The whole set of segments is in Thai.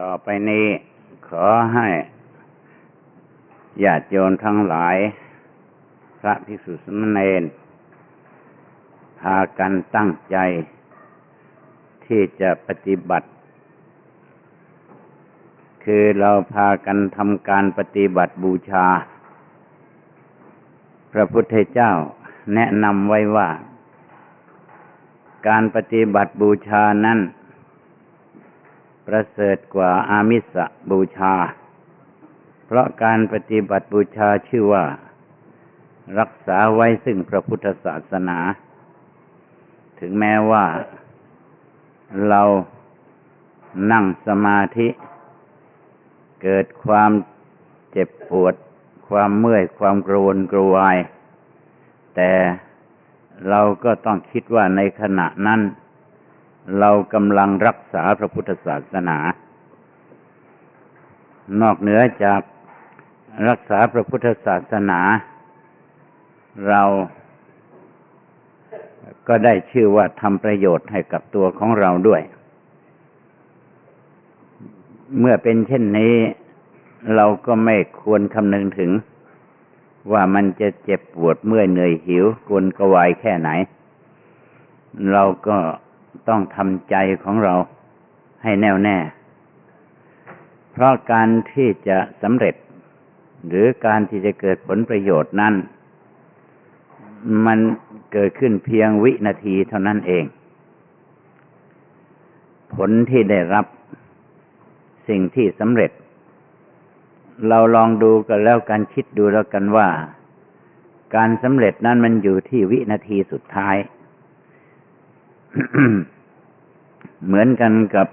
ต่อไปนี้ขอให้ญาติโยมทั้งหลาย พระภิกษุสมณเณรพากันตั้งใจ ที่จะปฏิบัติ คือเราพากันทำการปฏิบัติบูชา พระพุทธเจ้าแนะนำไว้ว่า การปฏิบัติบูชานั้น ประเสริฐกว่าอามิสบูชา เพราะการปฏิบัติบูชาชื่อว่า รักษาไว้ซึ่งพระพุทธศาสนา ถึงแม้ว่าเรานั่งสมาธิ เกิดความเจ็บปวด ความเมื่อยความกรวนกรวาย แต่เราก็ต้องคิดว่าในขณะนั้น เรากำลังรักษาพระพุทธศาสนา นอกเหนือจากรักษาพระพุทธศาสนา เราก็ได้ชื่อว่าทำประโยชน์ให้กับตัวของเราด้วย เมื่อเป็นเช่นนี้ เราก็ไม่ควรคำนึงถึง ว่ามันจะเจ็บปวดเมื่อยเหนื่อยหิวกวนกวายแค่ไหน เราก็ ต้องทำใจของเราให้แน่วแน่ เพราะการที่จะสำเร็จ หรือการที่จะเกิดผลประโยชน์นั้น มันเกิดขึ้นเพียงวินาทีเท่านั้นเอง ผลที่ได้รับสิ่งที่สำเร็จ เราลองดูกันแล้วกันคิดดูแล้วกันว่า การสำเร็จนั้นมันอยู่ที่วินาทีสุดท้าย เหมือนกันกับ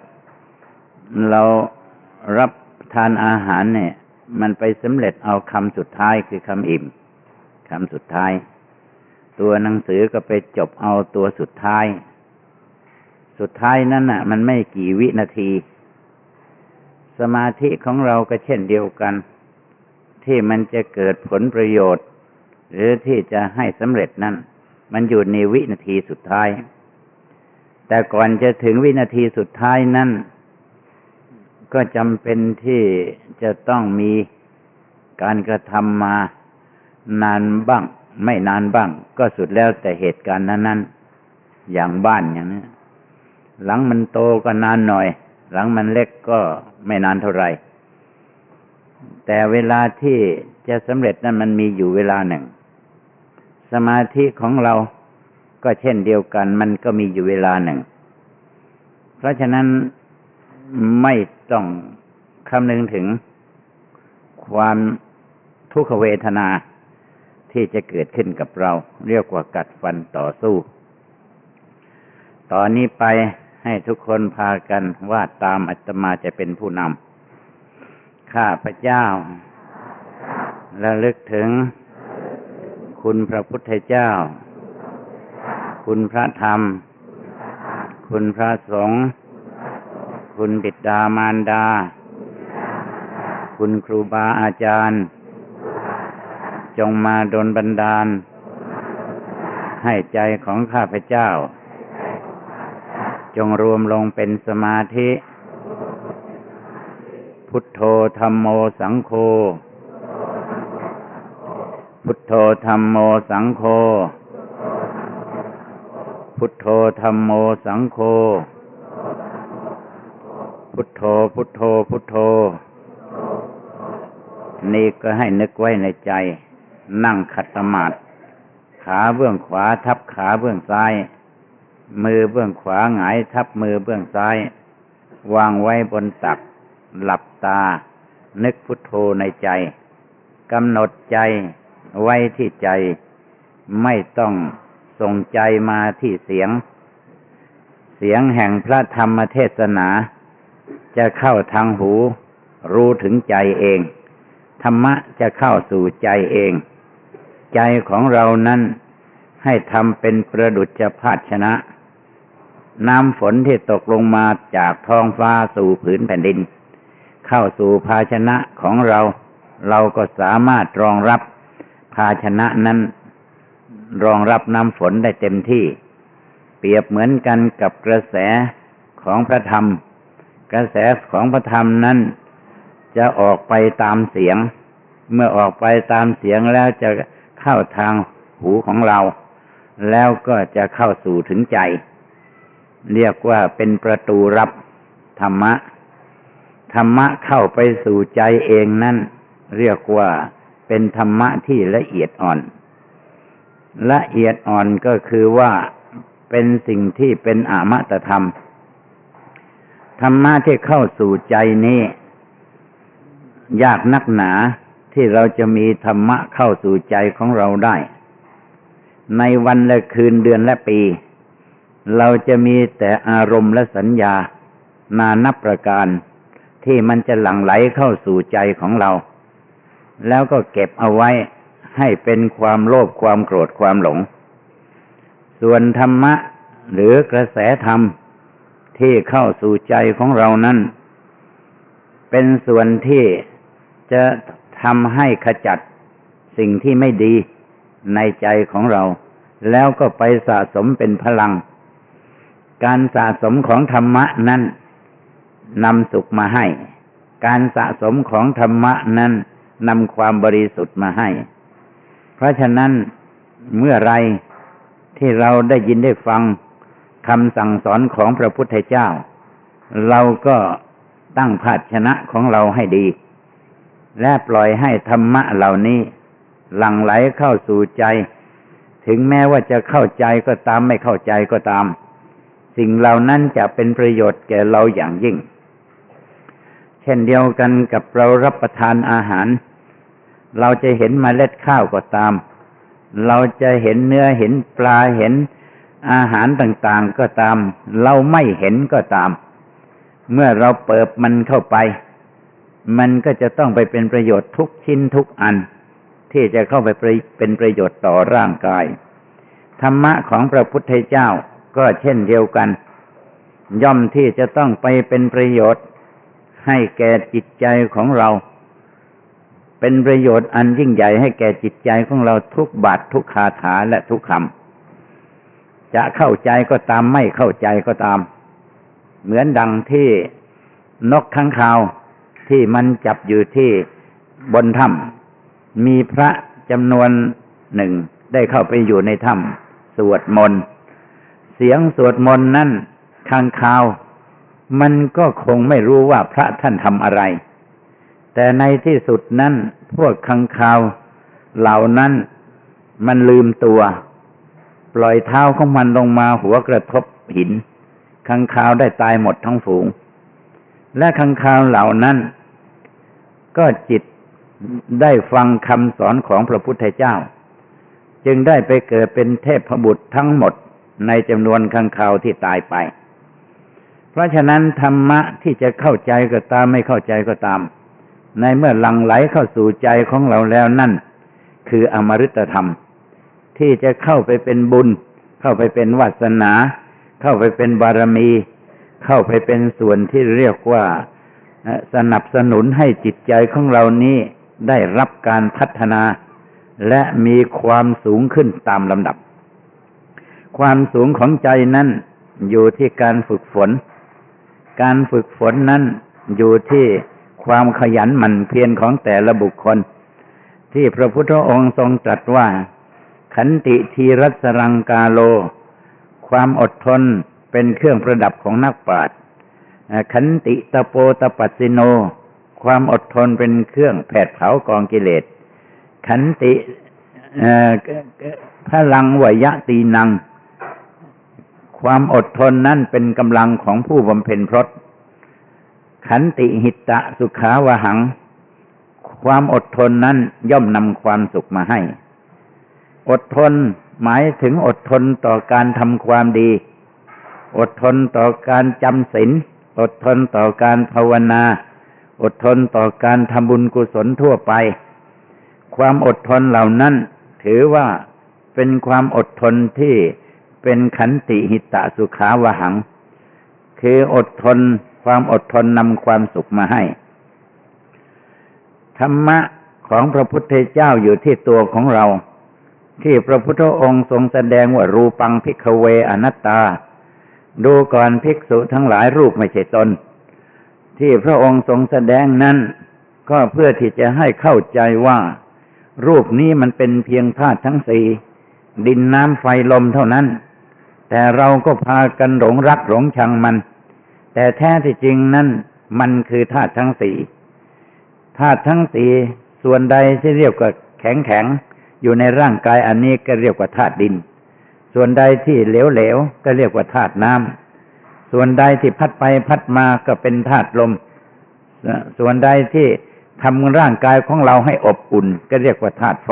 เรารับทานอาหารเนี่ย มันไปสำเร็จเอาคำสุดท้ายคือคำอิ่มคำสุดท้าย ตัวหนังสือก็ไปจบเอาตัวสุดท้าย สุดท้ายนั้นน่ะ มันไม่กี่วินาที สมาธิของเราก็เช่นเดียวกัน ที่มันจะเกิดผลประโยชน์ หรือที่จะให้สำเร็จนั้นมันอยู่ในวินาทีสุดท้าย แต่ก่อนจะถึงวินาทีสุดท้ายนั้น ก็จำเป็นที่จะต้องมีการกระทำมานานบ้าง ไม่นานบ้าง ก็สุดแล้วแต่เหตุการณ์นั้นๆ อย่างบ้านอย่างนี้หลังมันโตก็นานหน่อย หลังมันเล็กก็ไม่นานเท่าไหร่แต่เวลาที่จะสำเร็จนั้นมันมีอยู่เวลาหนึ่ง สมาธิของเรา ก็เช่นเดียวกัน มันก็มีอยู่เวลาหนึ่ง เพราะฉะนั้นไม่ต้องคำนึงถึงความทุกขเวทนาที่จะเกิดขึ้นกับเรา เรียกว่ากัดฟันต่อสู้ ตอนนี้ไปให้ทุกคนพากันวาดตามอัตมาจะเป็นผู้นำข้าพระเจ้าระลึกถึงคุณพระพุทธเจ้า คุณพระธรรม คุณพระสงฆ์ คุณบิดามารดา คุณครูบาอาจารย์ จงมาดลบันดาล ให้ใจของข้าพเจ้า จงรวมลงเป็นสมาธิ พุทโธธรรมโมสังโฆพุทโธธรรมโมสังโฆ พุทโธธรรมโมสังโฆ พุทโธพุทโธพุทโธ นี่ก็ให้นึกไว้ในใจ นั่งขัดสมาธิขาเบื้องขวาทับขาเบื้องซ้าย มือเบื้องขวาหงายทับมือเบื้องซ้าย วางไว้บนตัก หลับตา นึกพุทโธในใจกำหนดใจไว้ที่ใจไม่ต้อง ส่งใจมาที่เสียง เสียงแห่งพระธรรมเทศนา จะเข้าทางหู รู้ถึงใจเอง ธรรมะจะเข้าสู่ใจเอง ใจของเรานั้นให้ทำเป็นประดุจภาชนะ น้ำฝนที่ตกลงมาจากท้องฟ้าสู่ผืนแผ่นดิน เข้าสู่ภาชนะของเรา เราก็สามารถรองรับภาชนะนั้น รองรับน้ำฝนได้เต็มที่ เปรียบเหมือนกันกับกระแสของพระธรรม กระแสของพระธรรมนั้น จะออกไปตามเสียง เมื่อออกไปตามเสียงแล้วจะเข้าทางหูของเรา แล้วก็จะเข้าสู่ถึงใจ เรียกว่าเป็นประตูรับธรรมะ ธรรมะเข้าไปสู่ใจเองนั่น เรียกว่าเป็นธรรมะที่ละเอียดอ่อน ละเอียดอ่อนก็คือว่าเป็นสิ่งที่เป็นอามตธรรม ธรรมะที่เข้าสู่ใจนี้ ยากนักหนาที่เราจะมีธรรมะเข้าสู่ใจของเราได้ ในวันและคืนเดือนและปี เราจะมีแต่อารมณ์และสัญญา นานับประการ ที่มันจะหลั่งไหลเข้าสู่ใจของเรา แล้วก็เก็บเอาไว้ ให้เป็นความโลภความโกรธความหลง ส่วนธรรมะหรือกระแสธรรมที่เข้าสู่ใจของเรานั้น เป็นส่วนที่จะทำให้ขจัดสิ่งที่ไม่ดีในใจของเรา แล้วก็ไปสะสมเป็นพลัง การสะสมของธรรมะนั้นนำสุขมาให้ การสะสมของธรรมะนั้นนำความบริสุทธิ์มาให้ เพราะฉะนั้นเมื่อไรที่เราได้ยินได้ฟังคำสั่งสอนของพระพุทธเจ้า เราก็ตั้งภาชนะของเราให้ดี และปล่อยให้ธรรมะเหล่านี้ หลั่งไหลเข้าสู่ใจ ถึงแม้ว่าจะเข้าใจก็ตามไม่เข้าใจก็ตาม สิ่งเหล่านั้นจะเป็นประโยชน์แก่เราอย่างยิ่ง เช่นเดียวกันกับเรารับประทานอาหาร เราจะเห็นมเมล็ดข้าวก็ตาม เราจะเห็นเนื้อเห็นปลาเห็นอาหารต่างๆก็ตาม เราไม่เห็นก็ตาม เมื่อเราเปิดมันเข้าไป มันก็จะต้องไปเป็นประโยชน์ทุกชิ้นทุกอัน ที่จะเข้าไปเป็นประโยชน์ต่อร่างกาย ธรรมะของพระพุทธเจ้าก็เช่นเดียวกัน ย่อมที่จะต้องไปเป็นประโยชน์ ให้แก่จิตใจของเรา เป็นประโยชน์อันยิ่งใหญ่ให้แก่จิตใจของเราทุกบาททุกคาถาและทุกคำจะเข้าใจก็ตามไม่เข้าใจก็ตาม เหมือนดังที่นกข้างคาวที่มันจับอยู่ที่บนถ้ำมีพระจำนวนหนึ่งได้เข้าไปอยู่ในถ้ำสวดมนต์เสียงสวดมนต์นั่นข้างคาว มันก็คงไม่รู้ว่าพระท่านทำอะไร แต่ในที่สุดนั้นพวกข้างคาวเหล่านั้นมันลืมตัว ปล่อยเท้าของมันลงมาหัวกระทบหินข้างคาวได้ตายหมดทั้งฝูง และข้างคาวเหล่านั้น ก็จิตได้ฟังคำสอนของพระพุทธเจ้า จึงได้ไปเกิดเป็นเทพบุตรทั้งหมดในจำนวนข้างคาวที่ตายไป เพราะฉะนั้นธรรมะที่จะเข้าใจก็ตามไม่เข้าใจก็ตาม ในเมื่อหลังไหลเข้าสู่ใจของเราแล้วนั่น คืออมฤตธรรม ที่จะเข้าไปเป็นบุญ เข้าไปเป็นวาสนา เข้าไปเป็นบารมี เข้าไปเป็นส่วนที่เรียกว่าสนับสนุนให้จิตใจของเรานี้ได้รับการพัฒนา และมีความสูงขึ้นตามลำดับ ความสูงของใจนั้นอยู่ที่การฝึกฝน การฝึกฝนนั้นอยู่ที่ ความขยันหมั่นเพียรของแต่ละบุคคล ที่พระพุทธองค์ทรงตรัสว่า ขันติทีรัสรังกาโล ความอดทนเป็นเครื่องประดับของนักปราชญ์ขันติตโปตปัสสิโน ความอดทนเป็นเครื่องแผดเผากองกิเลส ขันติพลังวยะตีนัง ความอดทนนั่นเป็นกำลังของผู้บำเพ็ญพรต ขันติหิตะสุขาวหัง ความอดทนนั้นย่อมนำความสุขมาให้ อดทนหมายถึงอดทนต่อการทำความดี อดทนต่อการจำศีลอดทนต่อการภาวนา อดทนต่อการทำบุญกุศลทั่วไป ความอดทนเหล่านั้น ถือว่าเป็นความอดทนที่เป็นขันติหิตะสุขาวหัง คืออดทน ความอดทนนำความสุขมาให้ ธรรมะของพระพุทธเจ้าอยู่ที่ตัวของเรา ที่พระพุทธองค์ทรงแสดงว่ารูปังพิกเวอนัตตา ดูก่อนภิกษุทั้งหลายรูปไม่ใช่ตน ที่พระองค์ทรงแสดงนั้น ก็เพื่อที่จะให้เข้าใจว่า รูปนี้มันเป็นเพียงธาตุทั้งสี่ดินน้ำไฟลมเท่านั้น แต่เราก็พากันหลงรักหลงชังมัน แต่แท้ที่จริงนั้นมันคือธาตุทั้งสี่ธาตุทั้งสี่ส่วนใดที่เรียกว่าแข็งแข็งอยู่ในร่างกายอันนี้ก็เรียกว่าธาตุดิน ส่วนใดที่เหลวเหลวก็เรียกว่าธาตุน้ำส่วนใดที่พัดไปพัดมาก็เป็นธาตุลม ส่วนใดที่ทำร่างกายของเราให้อบอุ่น ก็เรียกว่าธาตุไฟ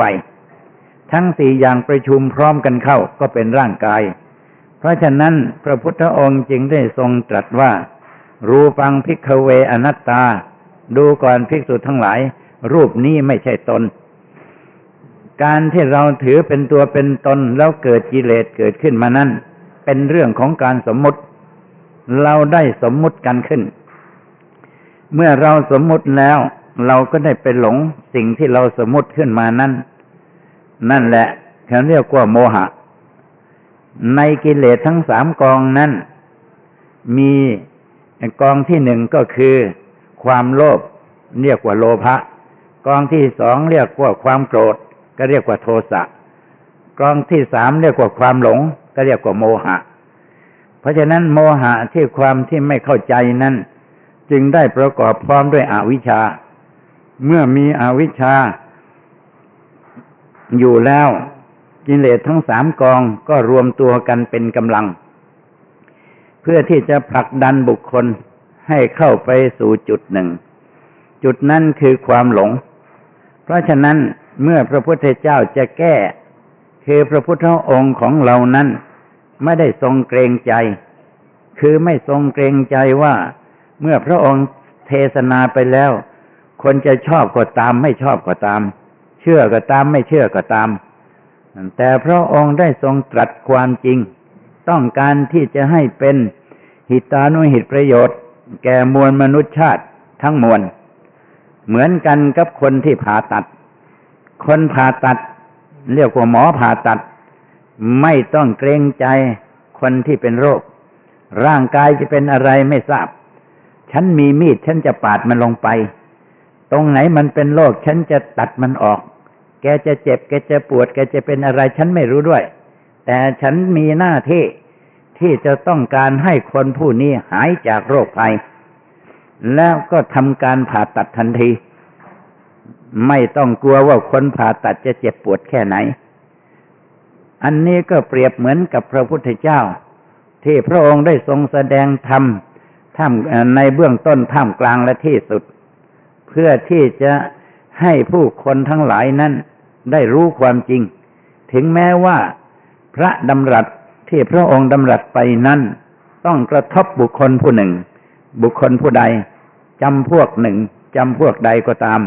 ทั้งสี่อย่างประชุมพร้อมกันเข้าก็เป็นร่างกาย เพราะฉะนั้นพระพุทธองค์จึงได้ทรงตรัสว่า รูปังพิกเวอนัตตา ดูก่อนภิกษุทั้งหลาย รูปนี้ไม่ใช่ตน การที่เราถือเป็นตัวเป็นตนแล้วเกิดกิเลสเกิดขึ้นมานั้นเป็นเรื่องของการสมมุติ เราได้สมมุติกันขึ้น เมื่อเราสมมุติแล้ว เราก็ได้ไปหลงสิ่งที่เราสมมุติขึ้นมานั้นนั่นแหละเขาเรียกว่าโมหะ ในกิเลสทั้งสามกองนั้น มี กองที่หนึ่งก็คือ ความโลภเรียกว่าโลภะกองที่สองเรียกว่าความโกรธ ก็เรียกว่าโทสะกองที่สามเรียกว่าความหลง ก็เรียกว่าโมหะ เพราะฉะนั้นโมหะที่ความที่ไม่เข้าใจนั้น จึงได้ประกอบพร้อมด้วยอวิชชา เมื่อมีอวิชชา อยู่แล้วกิเลสทั้งสามกองก็รวมตัวกันเป็นกำลัง เพื่อที่จะผลักดันบุคคลให้เข้าไปสู่จุดหนึ่ง จุดนั้นคือความหลง เพราะฉะนั้นเมื่อพระพุทธเจ้าจะแก้ คือพระพุทธองค์ของเรานั้น ไม่ได้ทรงเกรงใจ คือไม่ทรงเกรงใจว่า เมื่อพระองค์เทศนาไปแล้ว คนจะชอบก็ตามไม่ชอบก็ตาม เชื่อก็ตามไม่เชื่อก็ตาม แต่พระองค์ได้ทรงตรัสความจริง ต้องการที่จะให้เป็นหิตานุหิตประโยชน์ แก่มวลมนุษยชาติทั้งมวล เหมือนกันกับคนที่ผ่าตัด คนผ่าตัด เรียกว่าหมอผ่าตัด ไม่ต้องเกรงใจคนที่เป็นโรค ร่างกายจะเป็นอะไรไม่ทราบ ฉันมีมีดฉันจะปาดมันลงไป ตรงไหนมันเป็นโรคฉันจะตัดมันออก แกจะเจ็บ แกจะปวด แกจะเป็นอะไรฉันไม่รู้ด้วย แต่ฉันมีหน้าที่ที่จะต้องการให้คนผู้นี้หายจากโรคภัย แล้วก็ทำการผ่าตัดทันที ไม่ต้องกลัวว่าคนผ่าตัดจะเจ็บปวดแค่ไหน อันนี้ก็เปรียบเหมือนกับพระพุทธเจ้า ที่พระองค์ได้ทรงแสดงธรรมท่ามในเบื้องต้นท่ามกลางและที่สุด เพื่อที่จะให้ผู้คนทั้งหลายนั้นได้รู้ความจริง ถึงแม้ว่า พระดำรัสที่พระองค์ดำรัสไปนั้นต้องกระทบบุคคลผู้หนึ่ง บุคคลผู้ใดจำพวกหนึ่งจำพวกใดก็ตาม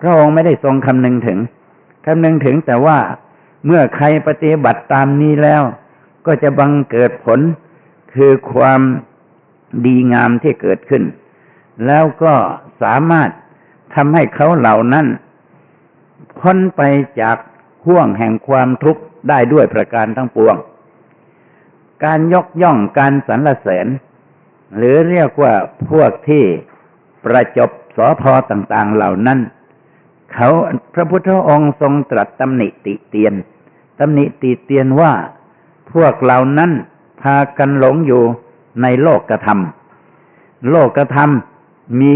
พระองค์ไม่ได้ทรงคำนึงถึงคำนึงถึงแต่ว่าเมื่อใครปฏิบัติตามนี้แล้ว ก็จะบังเกิดผลคือความดีงามที่เกิดขึ้น แล้วก็สามารถทำให้เขาเหล่านั้นพ้นไปจากห่วงแห่งความทุกข์ ได้ด้วยประการทั้งปวง การยกย่องการสรรเสริญ หรือเรียกว่าพวกที่ประจบสอพอต่าง ๆเหล่านั้น เขาพระพุทธองค์ทรงตรัสตำหนิติเตียนตำหนิติเตียนว่าพวกเหล่านั้นพากันหลงอยู่ในโลกกระทำโลกกระทำมี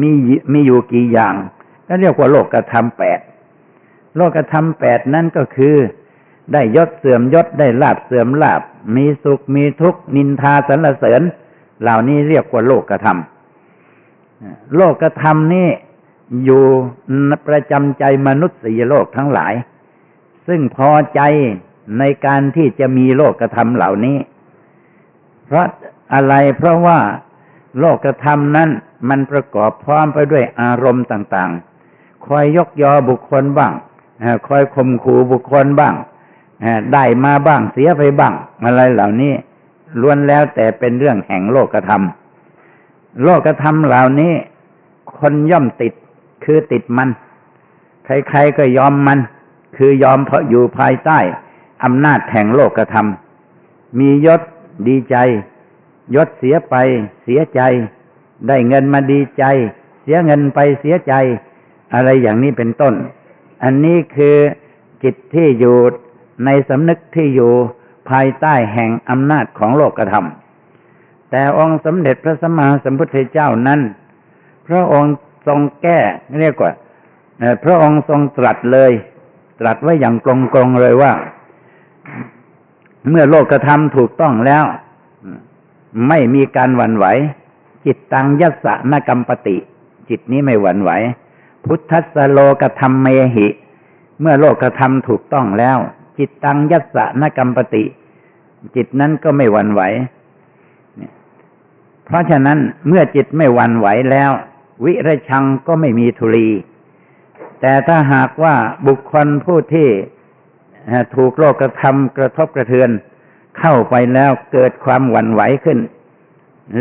มีมีอยู่กี่อย่างก็เรียกว่าโลกกระทำแปดโลกธรรมแปดนั่นก็คือ ได้ยศเสื่อมยศได้ลาบเสื่อมลาบ มีสุขมีทุกข์นินทาสรรเสริญ เหล่านี้เรียกว่าโลกธรรมโลกธรรมนี่อยู่ประจำใจมนุษย์สี่โลกทั้งหลาย ซึ่งพอใจในการที่จะมีโลกธรรมเหล่านี้ เพราะอะไรเพราะว่าโลกธรรมนั้นมันประกอบพร้อมไปด้วยอารมณ์ต่าง ๆ คอยยกยอบุคคลบ้างคอยข่มขู่บุคคลบ้าง ได้มาบ้างเสียไปบ้าง อะไรเหล่านี้ล้วนแล้วแต่เป็นเรื่องแห่งโลกธรรม โลกธรรมเหล่านี้ คนย่อมติดคือติดมัน ใครๆก็ยอมมัน คือยอมเพราะอยู่ภายใต้อำนาจแห่งโลกธรรม มียศดีใจ ยศเสียไปเสียใจ ได้เงินมาดีใจ เสียเงินไปเสียใจ อะไรอย่างนี้เป็นต้น อันนี้คือจิตที่อยู่ ในสำนึกที่อยู่ภายใต้แห่งอำนาจของโลกธรรม แต่องค์สมเด็จพระสัมมาสัมพุทธเจ้านั้น พระองค์ทรงแก้เรียกว่าพระองค์ทรงตรัสเลย ตรัสไว้อย่างกลงๆเลยว่า เมื่อโลกธรรมถูกต้องแล้ว ไม่มีการหวั่นไหว จิตตังยัสสะนกรรมปติ จิตนี้ไม่หวั่นไหว พุทธสสโลกธรรมเมหิ เมื่อโลกธรรมถูกต้องแล้ว จิตตังยัสสะนกรรมปติ จิตนั้นก็ไม่หวั่นไหวเพราะฉะนั้นเมื่อจิตไม่หวั่นไหวแล้ว วิรชังก็ไม่มีทุลี แต่ถ้าหากว่าบุคคลผู้ที่ถูกโลกธรรมกระทบกระเทือน เข้าไปแล้วเกิดความหวั่นไหวขึ้น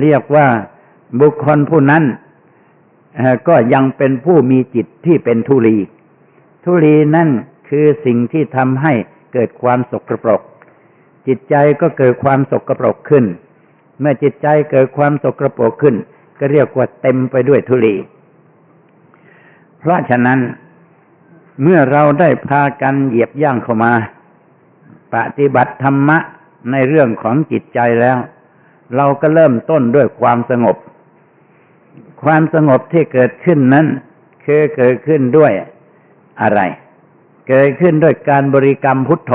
เรียกว่าบุคคลผู้นั้นก็ยังเป็นผู้มีจิตที่เป็นทุลี ทุลีนั่นคือสิ่งที่ทำให้ เกิดความสกรปรก จิตใจก็เกิดความสกรปรกขึ้น เมื่อจิตใจเกิดความสกรปรกขึ้น ก็เรียกว่าเต็มไปด้วยทุลี เพราะฉะนั้น เมื่อเราได้พากันเหยียบย่างเข้ามา ปฏิบัติธรรมะในเรื่องของจิตใจแล้ว เราก็เริ่มต้นด้วยความสงบ ความสงบที่เกิดขึ้นนั้น คือเกิดขึ้นด้วยอะไร เกิดขึ้นด้วยการบริกรรมพุทโธ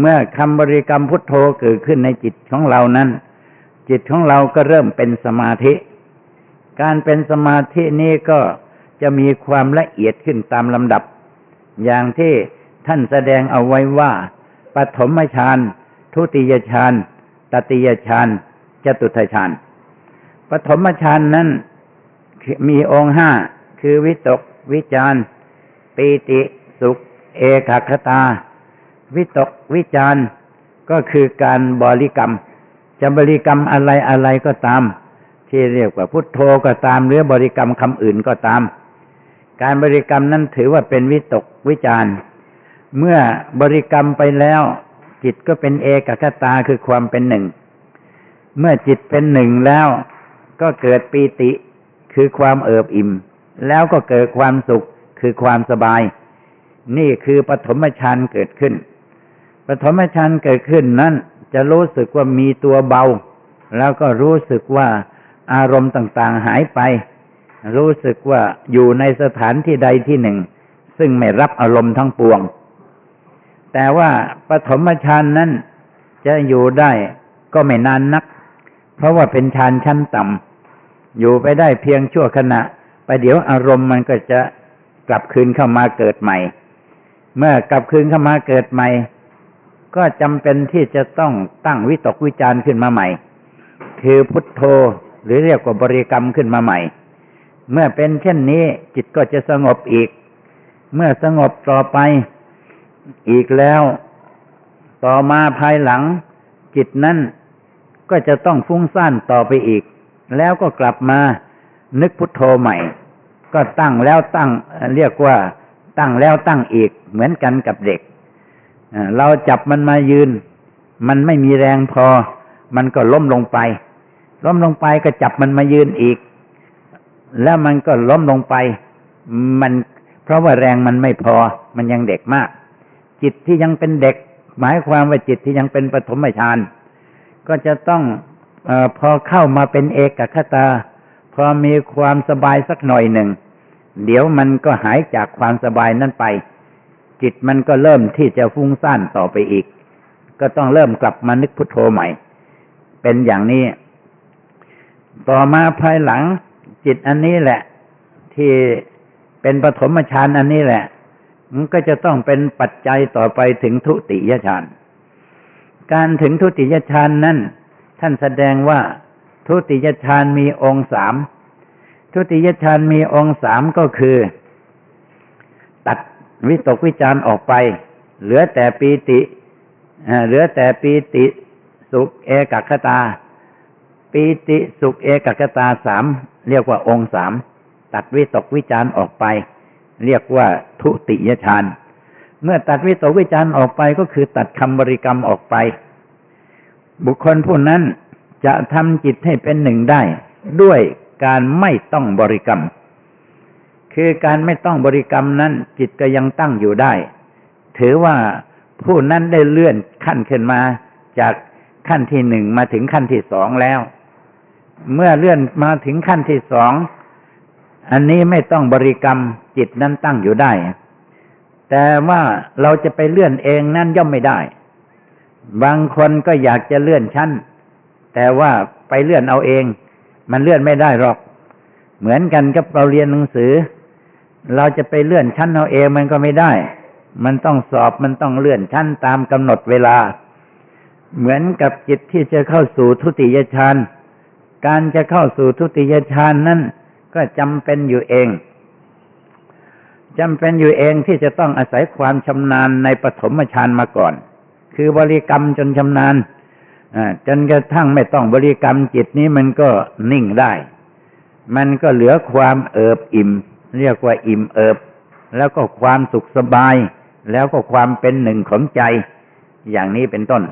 เมื่อคำบริกรรมพุทโธเกิดขึ้นในจิตของเรานั้น จิตของเราก็เริ่มเป็นสมาธิ การเป็นสมาธินี้ก็จะมีความละเอียดขึ้นตามลำดับ อย่างที่ท่านแสดงเอาไว้ว่าปฐมฌานทุติยฌานตติยฌานจตุทฌานปฐมฌานนั้นมีองค์ห้าคือวิตก วิจารปีติ สุข เอกคตา วิตกวิจารก็คือการบริกรรมจะบริกรรมอะไรอะไรก็ตาม ที่เรียกว่าพุทโธก็ตาม หรือบริกรรมคำอื่นก็ตาม การบริกรรมนั้นถือว่าเป็นวิตกวิจารเมื่อบริกรรมไปแล้ว จิตก็เป็นเอกคตาคือความเป็นหนึ่ง เมื่อจิตเป็นหนึ่งแล้วก็เกิดปีติคือความเอิบอิ่ม แล้วก็เกิดความสุขคือความสบาย นี่คือปฐมฌานเกิดขึ้น ปฐมฌานเกิดขึ้นนั้นจะรู้สึกว่ามีตัวเบา แล้วก็รู้สึกว่าอารมณ์ต่างๆหายไป รู้สึกว่าอยู่ในสถานที่ใดที่หนึ่ง ซึ่งไม่รับอารมณ์ทั้งปวง แต่ว่าปฐมฌานนั้นจะอยู่ได้ก็ไม่นานนัก เพราะว่าเป็นฌานชั้นต่ำอยู่ไปได้เพียงชั่วขณะไปเดี๋ยวอารมณ์มันก็จะกลับคืนเข้ามาเกิดใหม่ เมื่อกลับคืนเข้ามาเกิดใหม่ ก็จำเป็นที่จะต้องตั้งวิตกวิจารณ์ขึ้นมาใหม่ คือพุทโธหรือเรียกว่าบริกรรมขึ้นมาใหม่ เมื่อเป็นเช่นนี้จิตก็จะสงบอีก เมื่อสงบต่อไปอีกแล้ว ต่อมาภายหลัง จิตนั้นก็จะต้องฟุ้งซ่านต่อไปอีก แล้วก็กลับมานึกพุทโธใหม่ ก็ตั้งแล้วตั้งเรียกว่า ตั้งแล้วตั้งอีกเหมือนกันกับเด็กเราจับมันมายืน มันไม่มีแรงพอ มันก็ล้มลงไป ล้มลงไปก็จับมันมายืนอีก แล้วมันก็ล้มลงไป มันเพราะว่าแรงมันไม่พอ มันยังเด็กมาก จิตที่ยังเป็นเด็ก หมายความว่าจิตที่ยังเป็นปฐมฌานก็จะต้องอพอเข้ามาเป็นเอกคตา พอมีความสบายสักหน่อยหนึ่ง เดี๋ยวมันก็หายจากความสบายนั้นไป จิตมันก็เริ่มที่จะฟุ้งซ่านต่อไปอีก ก็ต้องเริ่มกลับมานึกพุทโธใหม่ เป็นอย่างนี้ ต่อมาภายหลัง จิตอันนี้แหละ ที่เป็นปฐมฌานอันนี้แหละ มันก็จะต้องเป็นปัจจัยต่อไปถึงทุติยฌานการถึงทุติยฌานนั้น ท่านแสดงว่าทุติยฌานมีองค์สาม ทุติยฌานมีองค์สามก็คือ ตัดวิตกวิจารออกไป เหลือแต่ปีติเหลือแต่ปีติสุขเอกคตาปีติสุขเอกคตาสามเรียกว่าองค์สามตัดวิตกวิจารออกไป เรียกว่าทุติยฌานเมื่อตัดวิตกวิจารออกไปก็คือตัดคำบริกรรมออกไป บุคคลผู้นั้นจะทำจิตให้เป็นหนึ่งได้ด้วย การไม่ต้องบริกรรม คือการไม่ต้องบริกรรมนั้น จิตก็ยังตั้งอยู่ได้ ถือว่าผู้นั้นได้เลื่อนขั้นขึ้นมา จากขั้นที่หนึ่งมาถึงขั้นที่สองแล้ว เมื่อเลื่อนมาถึงขั้นที่สองอันนี้ไม่ต้องบริกรรมจิตนั้นตั้งอยู่ได้ แต่ว่าเราจะไปเลื่อนเองนั่นย่อมไม่ได้ บางคนก็อยากจะเลื่อนชั้น แต่ว่าไปเลื่อนเอาเอง มันเลื่อนไม่ได้หรอก เหมือนกันกับเราเรียนหนังสือ เราจะไปเลื่อนชั้นเอาเองมันก็ไม่ได้ มันต้องสอบมันต้องเลื่อนชั้นตามกำหนดเวลา เหมือนกับจิตที่จะเข้าสู่ทุติยฌานการจะเข้าสู่ทุติยฌานนั้นก็จำเป็นอยู่เองจำเป็นอยู่เองที่จะต้องอาศัยความชำนาญในปฐมฌานมาก่อน คือบริกรรมจนชำนาญ จนกระทั่งไม่ต้องบริกรรมจิตนี้มันก็นิ่งได้ มันก็เหลือความเอิบอิ่ม เรียกว่าอิ่มเอิบ แล้วก็ความสุขสบาย แล้วก็ความเป็นหนึ่งของใจ อย่างนี้เป็นต้น